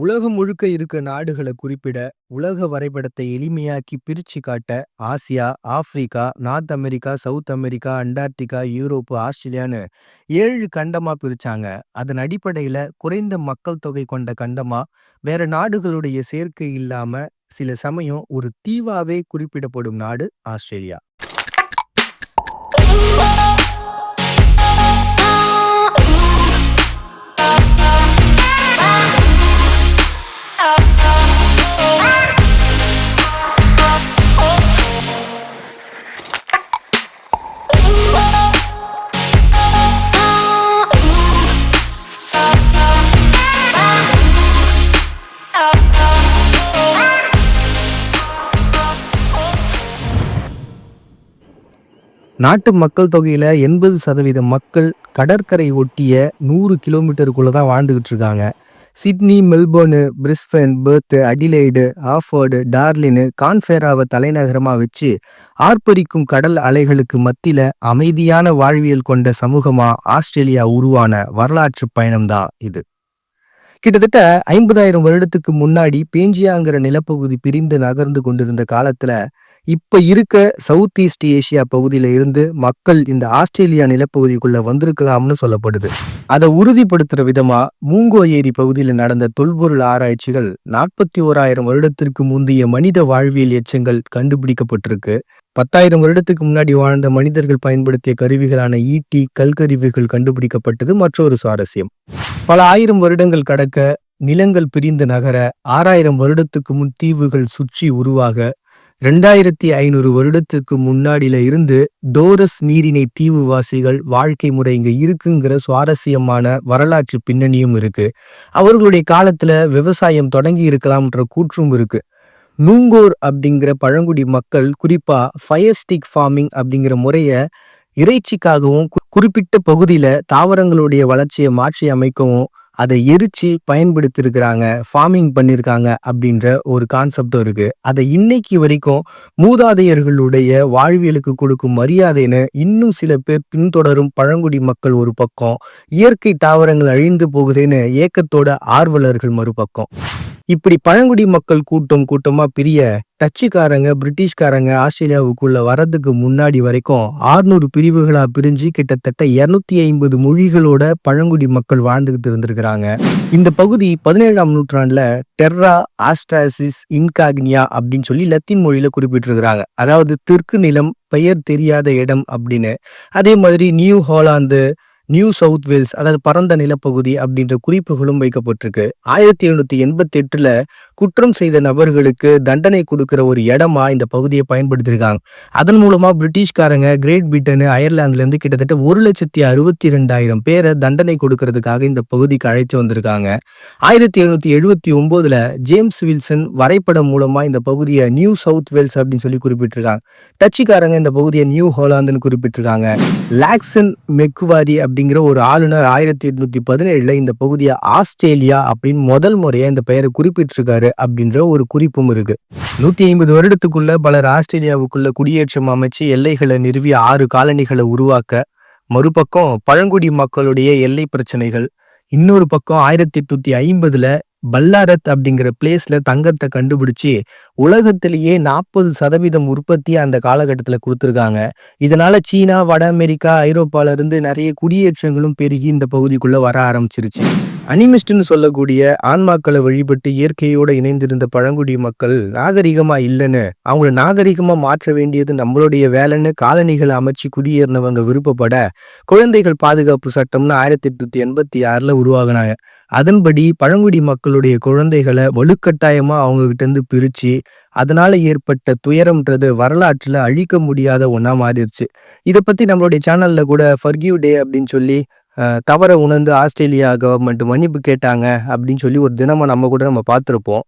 உலகம் முழுக்க இருக்க நாடுகளை குறிப்பிட உலக வரைபடத்தை எளிமையாக்கி பிரிச்சு காட்ட Asia Africa North America South America Antarctica Europe ஆஸ்திரேலியான்னு ஏழு கண்டமா பிரிச்சாங்க. அதன் அடிப்படையில குறைந்த மக்கள் தொகை கொண்ட கண்டமா வேற நாடுகளுடைய சேர்க்கை இல்லாம சில சமயம் ஒரு தீவாவே குறிப்பிடப்படும் நாடு ஆஸ்திரேலியா. நாட்டு மக்கள் தொகையில் எண்பது சதவீத மக்கள் கடற்கரை ஒட்டிய நூறு கிலோமீட்டருக்குள்ளே தான் வாழ்ந்துகிட்டு இருக்காங்க. Sydney Melbourne Brisbane Perth Adelaide Hobart Darwin கான்ஃபேராவை தலைநகரமாக வச்சு ஆர்ப்பரிக்கும் கடல் அலைகளுக்கு மத்தியில் அமைதியான வாழ்வியல் கொண்ட சமூகமாக ஆஸ்திரேலியா உருவான வரலாற்று பயணம்தான் இது. கிட்டத்தட்ட ஐம்பதாயிரம் வருடத்துக்கு முன்னாடி பேஞ்சியாங்கிற நிலப்பகுதி பிரிந்து நகர்ந்து கொண்டிருந்த காலத்தில் இப்ப இருக்க சவுத் ஈஸ்ட் ஏஷியா பகுதியில இருந்து மக்கள் இந்த ஆஸ்திரேலியா நிலப்பகுதிக்குள்ள வந்திருக்கலாம்னு சொல்லப்படுது. அதை உறுதிப்படுத்துற விதமா மூங்கோ ஏரி பகுதியில் நடந்த தொல்பொருள் ஆராய்ச்சிகள் நாற்பத்தி ஓராயிரம் வருடத்திற்கு முந்தைய மனித வாழ்வியல் எச்சங்கள் கண்டுபிடிக்கப்பட்டிருக்கு. பத்தாயிரம் வருடத்துக்கு முன்னாடி வாழ்ந்த மனிதர்கள் பயன்படுத்திய கருவிகளான ஈட்டி கல்கருவிகள் கண்டுபிடிக்கப்பட்டது மற்றொரு சுவாரஸ்யம். பல ஆயிரம் வருடங்கள் கடக்க நிலங்கள் பிரிந்து நகர ஆறாயிரம் வருடத்துக்கு முன் தீவுகள் சுற்றி உருவாக ரெண்டாயிரத்தி ஐநூறு வருடத்துக்கு முன்னாடியில இருந்து டோரஸ் நீரிணை தீவுவாசிகள் வாழ்க்கை முறை இங்க இருக்குங்கிற சுவாரஸ்யமான வரலாற்று பின்னணியும் இருக்கு. அவர்களுடைய காலத்துல விவசாயம் தொடங்கி இருக்கலாம்ன்ற கூற்றும் இருக்கு. நூங்கோர் அப்படிங்கிற பழங்குடி மக்கள் குறிப்பா ஃபயர்ஸ்டிக் ஃபார்மிங் அப்படிங்கிற முறைய இறைச்சிக்காகவும் குறிப்பிட்ட பகுதியில தாவரங்களுடைய வளர்ச்சியை மாற்றி அமைக்கவும் அதை எரிச்சு பயன்படுத்திருக்கிறாங்க ஃபார்மிங் பண்ணியிருக்காங்க அப்படின்ற ஒரு கான்செப்டும் இருக்கு. அதை இன்னைக்கு வரைக்கும் மூதாதையர்களுடைய வாழ்வியலுக்கு கொடுக்கும் மரியாதைன்னு இன்னும் சில பேர் பின்தொடரும் பழங்குடி மக்கள் ஒரு பக்கம் இயற்கை தாவரங்கள் அழிந்து போகுதுன்னு ஏக்கத்தோட ஆர்வலர்கள் மறுபக்கம். இப்படி பழங்குடி மக்கள் கூட்டம் கூட்டமா பிரிய டச்சுக்காரங்க பிரிட்டிஷ்காரங்க ஆஸ்திரேலியாவுக்குள்ள வரதுக்கு முன்னாடி வரைக்கும் ஆறுநூறு பிரிவுகளா பிரிஞ்சு கிட்டத்தட்ட இருநூத்தி ஐம்பது மொழிகளோட பழங்குடி மக்கள் வாழ்ந்துகிட்டு இருந்திருக்கிறாங்க. இந்த பகுதி பதினேழாம் நூற்றாண்டுல டெர்ரா ஆஸ்ட்ராசிஸ் இன்காக்னியா அப்படின்னு சொல்லி லத்தீன் மொழியில குறிப்பிட்டிருக்கிறாங்க. அதாவது தெற்கு நிலம் பெயர் தெரியாத இடம் அப்படின்னு. அதே மாதிரி New Holland New South Wales அதாவது பரந்த நிலப்பகுதி அப்படின்ற குறிப்புகளும் வைக்கப்பட்டிருக்கு. ஆயிரத்தி எழுநூத்தி எண்பத்தி எட்டுல குற்றம் செய்த நபர்களுக்கு தண்டனை கொடுக்கிற ஒரு இடமா இந்த பகுதியை பயன்படுத்தியிருக்காங்க. அதன் மூலமா பிரிட்டிஷ்காரங்க கிரேட் பிரிட்டன் அயர்லாந்துல இருந்து கிட்டத்தட்ட ஒரு லட்சத்தி அறுபத்தி ரெண்டாயிரம் பேரை தண்டனை கொடுக்கறதுக்காக இந்த பகுதிக்கு அழைத்து வந்திருக்காங்க. ஆயிரத்தி எழுநூத்தி எழுபத்தி ஒன்பதுல ஜேம்ஸ் வில்சன் வரைபடம் மூலமா இந்த பகுதியை நியூ சவுத் வேல்ஸ் அப்படின்னு சொல்லி குறிப்பிட்டிருக்காங்க. டச்சுக்காரங்க இந்த பகுதியை நியூ ஹோலாந்துன்னு குறிப்பிட்டிருக்காங்க. லாக்சன் மெக்குவாரி அப்படிங்கிற ஒரு ஆளுநர் ஆயிரத்தி எட்நூத்தி பதினேழுல இந்த பகுதியை ஆஸ்திரேலியா அப்படின்னு முதல் முறையா இந்த பெயரை குறிப்பிட்டிருக்காரு. அப்படின்ற ஒரு குறிப்பும் இருக்கு. நூத்தி ஐம்பது வருடத்துக்குள்ள பலர் ஆஸ்திரேலியாவுக்குள்ள குடியேற்றம் அமைச்சு எல்லைகளை நிறுவி ஆறு காலனிகளை உருவாக்க மறுபக்கம் பழங்குடி மக்களுடைய எல்லை பிரச்சனைகள் இன்னொரு பக்கம் ஆயிரத்தி எட்நூத்தி ஐம்பதுல பல்லாரத் அப்படிங்கிற பிளேஸ்ல தங்கத்தை கண்டுபிடிச்சு உலகத்திலேயே நாற்பது சதவீதம் உற்பத்தி அந்த காலகட்டத்தில் கொடுத்துருக்காங்க. இதனால சீனா வட அமெரிக்கா ஐரோப்பால இருந்து நிறைய குடியேற்றங்களும் பெருகி இந்த பகுதிக்குள்ள வர ஆரம்பிச்சிருச்சு. அனிமிஸ்ட்னு சொல்லக்கூடிய ஆன்மாக்களை வழிபட்டு இயற்கையோட இணைந்திருந்த பழங்குடி மக்கள் நாகரிகமா இல்லைன்னு அவங்கள நாகரிகமா மாற்ற வேண்டியது நம்மளுடைய வேலைன்னு காலனிகளை அமைச்சு குடியேறினவங்க விருப்பப்பட குழந்தைகள் பாதுகாப்பு சட்டம்னு ஆயிரத்தி எட்நூத்தி எண்பத்தி ஆறுல உருவாகினாங்க. அதன்படி பழங்குடி மக்களுடைய குழந்தைகளை வலுக்கட்டாயமா அவங்க கிட்ட இருந்து பிரிச்சு அதனால ஏற்பட்ட துயரம்ன்றது வரலாற்றுல அழிக்க முடியாத ஒன்றா மாறிடுச்சு. இதை பத்தி நம்மளுடைய சேனல்ல கூட ஃபர்கியூ டே அப்படின்னு சொல்லி தவற உணர்ந்து ஆஸ்திரேலியா கவர்மெண்ட் மன்னிப்பு கேட்டாங்க அப்படின்னு சொல்லி ஒரு தினமாக நம்ம கூட நம்ம பார்த்துருப்போம்.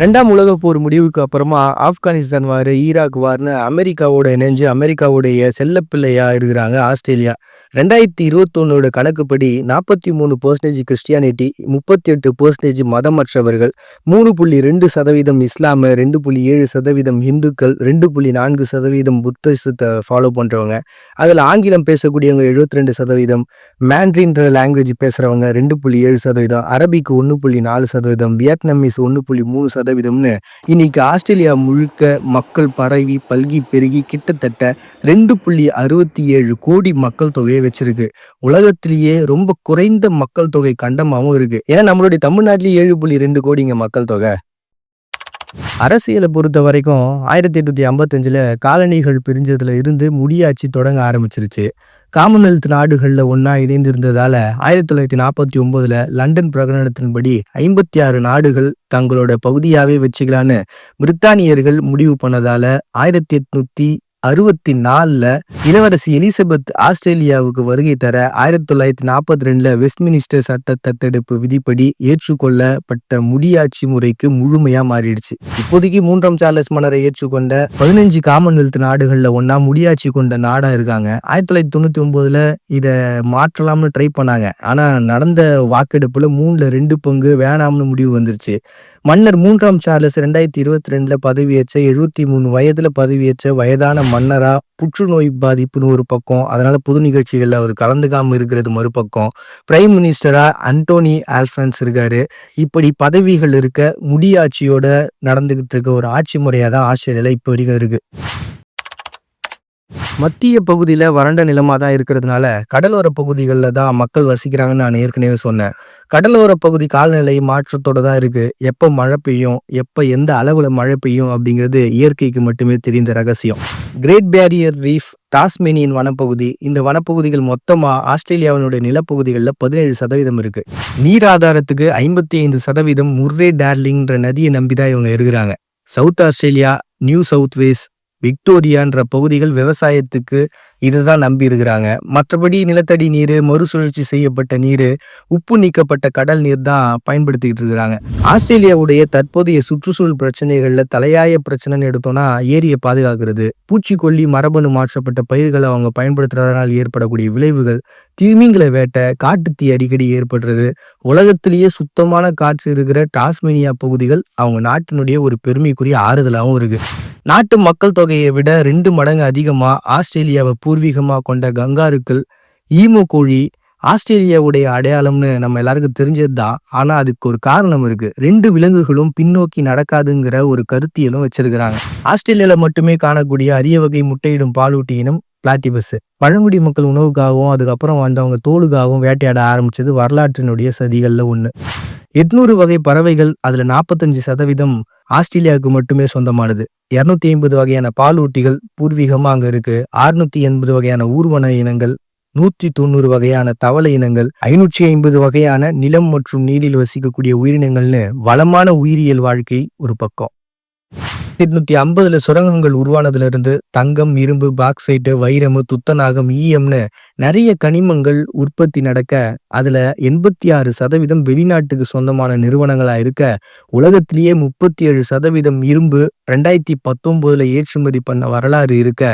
ரெண்டாம் உலக போர் முடிவுக்கு அப்புறமா ஆப்கானிஸ்தான் வார் ஈராக் வார்னு அமெரிக்காவோட இணைஞ்சு அமெரிக்காவுடைய செல்லப்பிள்ளையா இருக்கிறாங்க ஆஸ்திரேலியா. ரெண்டாயிரத்தி இருபத்தொன்னோட கணக்குப்படி நாற்பத்தி மூணு பர்சன்டேஜ் கிறிஸ்டியானிட்டி முப்பத்தி எட்டு பர்சன்டேஜ் மதமற்றவர்கள் மூணு புள்ளி ரெண்டு சதவீதம் இஸ்லாமு ரெண்டு புள்ளி ஏழு சதவீதம் இந்துக்கள் ரெண்டு புள்ளி நான்கு சதவீதம் புத்திசத்தை ஃபாலோ பண்ணுறவங்க அதில் ஆங்கிலம் பேசக்கூடியவங்க எழுபத்தி ரெண்டு சதவீதம் மேண்ட்ரின்ற லாங்குவேஜ் பேசுகிறவங்க ரெண்டு புள்ளி ஏழு சதவீதம் அரபிக்கு ஒன்று புள்ளி நாலு சதவீதம் வியட்நாமீஸ் ஒன்று புள்ளி மூணு சதவீதம்னு இன்னைக்கு ஆஸ்திரேலியா முழுக்க மக்கள் பரவி பல்கி பெருகி கிட்டத்தட்ட ரெண்டு புள்ளி அறுபத்தி ஏழு கோடி மக்கள் தொகையை வச்சிருக்கு. உலகத்திலேயே ரொம்ப குறைந்த மக்கள் தொகை கண்டமாகவும் இருக்கு. ஏன்னா நம்மளுடைய தமிழ்நாட்டிலேயே ஏழு புள்ளி ரெண்டு கோடிங்க மக்கள் தொகை. அரசியலை பொறுத்த வரைக்கும் ஆயிரத்தி எட்நூத்தி ஐம்பத்தஞ்சில் காலனிகள் பிரிஞ்சதுல இருந்து முடியாட்சி தொடங்க ஆரம்பிச்சிருச்சு. காமன்வெல்த் நாடுகளில் ஒன்றா இணைந்திருந்ததால ஆயிரத்தி தொள்ளாயிரத்தி நாற்பத்தி ஒன்பதுல லண்டன் பிரகடனத்தின்படி ஐம்பத்தி ஆறு நாடுகள் தங்களோட பகுதியாகவே வச்சுக்கலான்னு பிரித்தானியர்கள் முடிவு பண்ணதால ஆயிரத்தி எட்நூத்தி அறுபத்தி நாலில் இளவரசி எலிசபெத் ஆஸ்திரேலியாவுக்கு வருகை தர ஆயிரத்தி தொள்ளாயிரத்தி நாற்பத்தி ரெண்டில் வெஸ்ட்மினிஸ்டர் சட்ட தத்தெடுப்பு விதிப்படி ஏற்றுக்கொள்ளப்பட்ட முடியாட்சி முறைக்கு முழுமையா மாறிடுச்சு. இப்போதைக்கு மூன்றாம் சார்லஸ் மன்னரை ஏற்றுக்கொண்ட பதினஞ்சு காமன்வெல்த் நாடுகளில் ஒன்னா முடியாட்சி கொண்ட நாடா இருக்காங்க. ஆயிரத்தி தொள்ளாயிரத்தி தொண்ணூத்தி ஒன்பதுல இதை மாற்றலாம்னு ட்ரை பண்ணாங்க. ஆனா நடந்த வாக்கெடுப்புல மூணுல ரெண்டு பங்கு வேணாம்னு முடிவு வந்துருச்சு. மன்னர் மூன்றாம் சார்லஸ் ரெண்டாயிரத்தி இருபத்தி ரெண்டுல பதவியேற்ற எழுபத்தி மூணு வயதுல பதவியேற்ற வயதான மன்னரா புற்றுநோய் பாதிப்புன்னு ஒரு பக்கம் அதனால பொது நிகழ்ச்சிகளில் அவர் கலந்துக்காமல் இருக்கிறது மறுபக்கம். பிரைம் மினிஸ்டரா அன்டோனி ஆல்ஃபன்ஸ் இருக்காரு. இப்படி பதவிகள் இருக்க முடியாட்சியோட நடந்துகிட்டு இருக்க ஒரு ஆட்சி முறையாக தான் ஆஸ்திரேலியாவில் இப்போ வரைக்கும் இருக்குது மத்திய பகுதியில் வறண்ட நிலமாக தான் இருக்கிறதுனால கடலோர பகுதிகளில் தான் மக்கள் வசிக்கிறாங்கன்னு நான் ஏற்கனவே சொன்னேன். கடலோர பகுதி காலநிலை மாற்றத்தோட தான் இருக்குது எப்போ மழை பெய்யும் எப்போ எந்த அளவில் மழை பெய்யும் அப்படிங்கிறது இயற்கைக்கு மட்டுமே தெரிந்த ரகசியம். கிரேட் பேரியர் ரீஃப் டாஸ்மேனியன் வனப்பகுதி இந்த வனப்பகுதிகள் மொத்தமாக ஆஸ்திரேலியாவினுடைய நிலப்பகுதிகளில் பதினேழு சதவீதம் இருக்கு. நீர் ஆதாரத்துக்கு ஐம்பத்தி ஐந்து சதவீதம் முர்ரே டார்லிங்ன்ற நதியை நம்பி தான் இவங்க இருக்கிறாங்க South Australia New South Wales விக்டோரியான்ற பகுதிகள் விவசாயத்துக்கு இதை தான் நம்பி இருக்கிறாங்க மற்றபடி நிலத்தடி நீர் மறுசுழற்சி செய்யப்பட்ட நீர் உப்பு நீக்கப்பட்ட கடல் நீர் தான் பயன்படுத்திக்கிட்டு இருக்கிறாங்க. ஆஸ்திரேலியாவுடைய தற்போதைய சுற்றுச்சூழல் பிரச்சனைகள்ல தலையாய பிரச்சனைன்னு எடுத்தோம்னா ஏரியை பாதுகாக்கிறது. பூச்சிக்கொல்லி மரபணு மாற்றப்பட்ட பயிர்களை அவங்க பயன்படுத்துறதுனால் ஏற்படக்கூடிய விளைவுகள் திமிங்களை வேட்டை காட்டுத்தீ அடிக்கடி ஏற்படுறது உலகத்திலேயே சுத்தமான காற்று இருக்கிற டாஸ்மேனியா பகுதிகள் அவங்க நாட்டினுடைய ஒரு பெருமைக்குரிய ஆறுதலாகவும் இருக்கு. நாட்டு மக்கள் தொகையை விட ரெண்டு மடங்கு அதிகமா ஆஸ்திரேலியாவை பூர்வீகமாக கொண்ட கங்காருக்கள் ஈமோ கோழி ஆஸ்திரேலியாவுடைய அடையாளம்னு நம்ம எல்லாருக்கும் தெரிஞ்சது தான் ஆனால் அதுக்கு ஒரு காரணம் இருக்கு. ரெண்டு விலங்குகளும் பின்னோக்கி நடக்காதுங்கிற ஒரு கருத்தியலும் வச்சிருக்கிறாங்க. ஆஸ்திரேலியாவில் மட்டுமே காணக்கூடிய அரிய வகை முட்டையிடும் பாலூட்டி இனம் பிளாட்டிபஸ். பழங்குடி மக்கள் உணவுக்காகவும் அதுக்கப்புறம் வந்தவங்க தோலுக்காகவும் வேட்டையாட ஆரம்பிச்சது வரலாற்றினுடைய சதிகளில் ஒன்று எட்நூறு வகை பறவைகள் அதில் நாற்பத்தஞ்சு சதவீதம் ஆஸ்திரேலியாவுக்கு மட்டுமே சொந்தமானது. இரநூத்தி ஐம்பது வகையான பாலூட்டிகள் பூர்வீகமாக அங்கே இருக்கு. அறுநூத்தி எண்பது வகையான ஊர்வன இனங்கள் நூற்றி தொண்ணூறு வகையான தவளை இனங்கள் ஐநூற்றி ஐம்பது வகையான நிலம் மற்றும் நீரில் வசிக்கக்கூடிய உயிரினங்கள்னு வளமான உயிரியல் வாழ்க்கை ஒரு பக்கம். எட்நூத்தி ஐம்பதுல சுரங்கங்கள் உருவானதுல இருந்து தங்கம் இரும்பு பாக்சைட்டு வைரமு துத்தநாகம் ஈயம்னு நிறைய கனிமங்கள் உற்பத்தி நடக்க அதுல எண்பத்தி ஆறு சதவீதம் வெளிநாட்டுக்கு சொந்தமான நிறுவனங்களா இருக்க உலகத்திலேயே முப்பத்தி ஏழு சதவீதம் இரும்பு ரெண்டாயிரத்தி பத்தொன்பதுல ஏற்றுமதி பண்ண வரலாறு இருக்க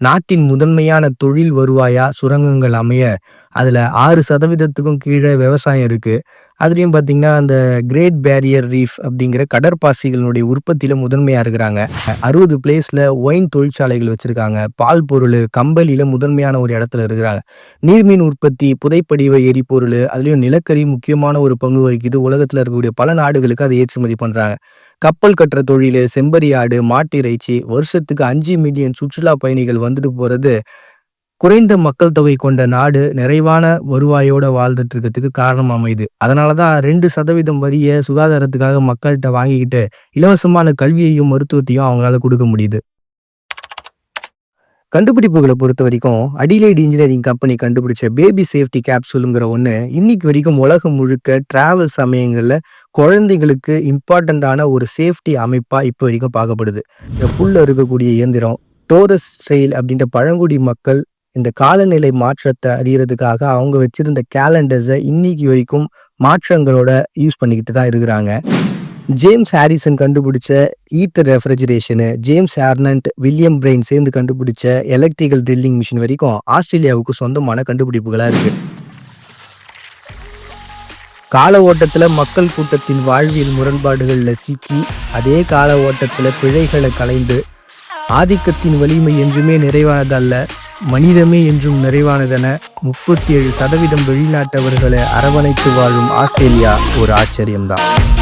நாட்டின் முதன்மையான தொழில் வருவாயா சுரங்கங்கள் அமைய அதுல ஆறு சதவீதத்துக்கும் கீழே விவசாயம் இருக்கு. அதுலேயும் பார்த்தீங்கன்னா அந்த கிரேட் பேரியர் ரீஃப் அப்படிங்கிற கடற்பாசிகளினுடைய உற்பத்தியில் முதன்மையாக இருக்கிறாங்க. அறுபது பிளேஸில் ஒயின் தொழிற்சாலைகள் வச்சுருக்காங்க. பால் பொருள் கம்பளியில் முதன்மையான ஒரு இடத்துல இருக்கிறாங்க. நீர்மீன் உற்பத்தி புதைப்படிவ எரிபொருள் அதுலேயும் நிலக்கரி முக்கியமான ஒரு பங்கு வகிக்குது. உலகத்தில் இருக்கக்கூடிய பல நாடுகளுக்கு அதை ஏற்றுமதி பண்ணுறாங்க கப்பல் கட்டுற தொழில் செம்பரியாடு மாட்டிறைச்சி வருஷத்துக்கு அஞ்சு மில்லியன் சுற்றுலா பயணிகள் வந்துட்டு போகிறது குறைந்த மக்கள் தொகை கொண்ட நாடு நிறைவான வருவாயோட வாழ்ந்துட்டு இருக்கிறதுக்கு காரணம் அமையுது அதனாலதான் ரெண்டு சதவீதம் வரிய சுகாதாரத்துக்காக மக்கள்கிட்ட வாங்கிக்கிட்டு இலவசமான கல்வியையும் மருத்துவத்தையும் அவங்களால கொடுக்க முடியுது. கண்டுபிடிப்புகளை பொறுத்த வரைக்கும் அடிலைட் இன்ஜினியரிங் கம்பெனி கண்டுபிடிச்ச பேபி சேஃப்டி கேப்சூலுங்கிற ஒன்று இன்னைக்கு வரைக்கும் உலகம் முழுக்க டிராவல் சமயங்களில் குழந்தைங்களுக்கு இம்பார்ட்டண்ட்டான ஒரு சேஃப்டி அமைப்பாக இப்போ வரைக்கும் பார்க்கப்படுது. புல்ல இருக்கக்கூடிய இயந்திரம் டோரஸ் ட்ரெயில் அப்படின்ற பழங்குடி மக்கள் இந்த காலநிலை மாற்றத்தை அறியறதுக்காக அவங்க வச்சிருந்த கேலண்டர்ஸை இன்னைக்கு வரைக்கும் மாற்றங்களோட யூஸ் பண்ணிக்கிட்டு தான் இருக்கிறாங்க. ஜேம்ஸ் ஹாரிசன் கண்டுபிடிச்ச ether refrigeration James Arnot William Brain சேர்ந்து கண்டுபிடிச்ச எலக்ட்ரிக்கல் ட்ரில்லிங் மிஷின் வரைக்கும் ஆஸ்திரேலியாவுக்கு சொந்தமான கண்டுபிடிப்புகளாக இருக்கு. கால ஓட்டத்தில் மக்கள் கூட்டத்தின் வாழ்வியல் முரண்பாடுகளில் சிக்கி அதே கால ஓட்டத்தில் பிழைகளை களைந்து ஆதிக்கத்தின் வலிமை என்றுமே நிறைவானதல்ல மனிதமே என்றும் நிறைவானதென முப்பத்தி ஏழு சதவீதம் வெளிநாட்டவர்களை அரவணைத்து வாழும் ஆஸ்திரேலியா ஒரு ஆச்சரியம்தான்.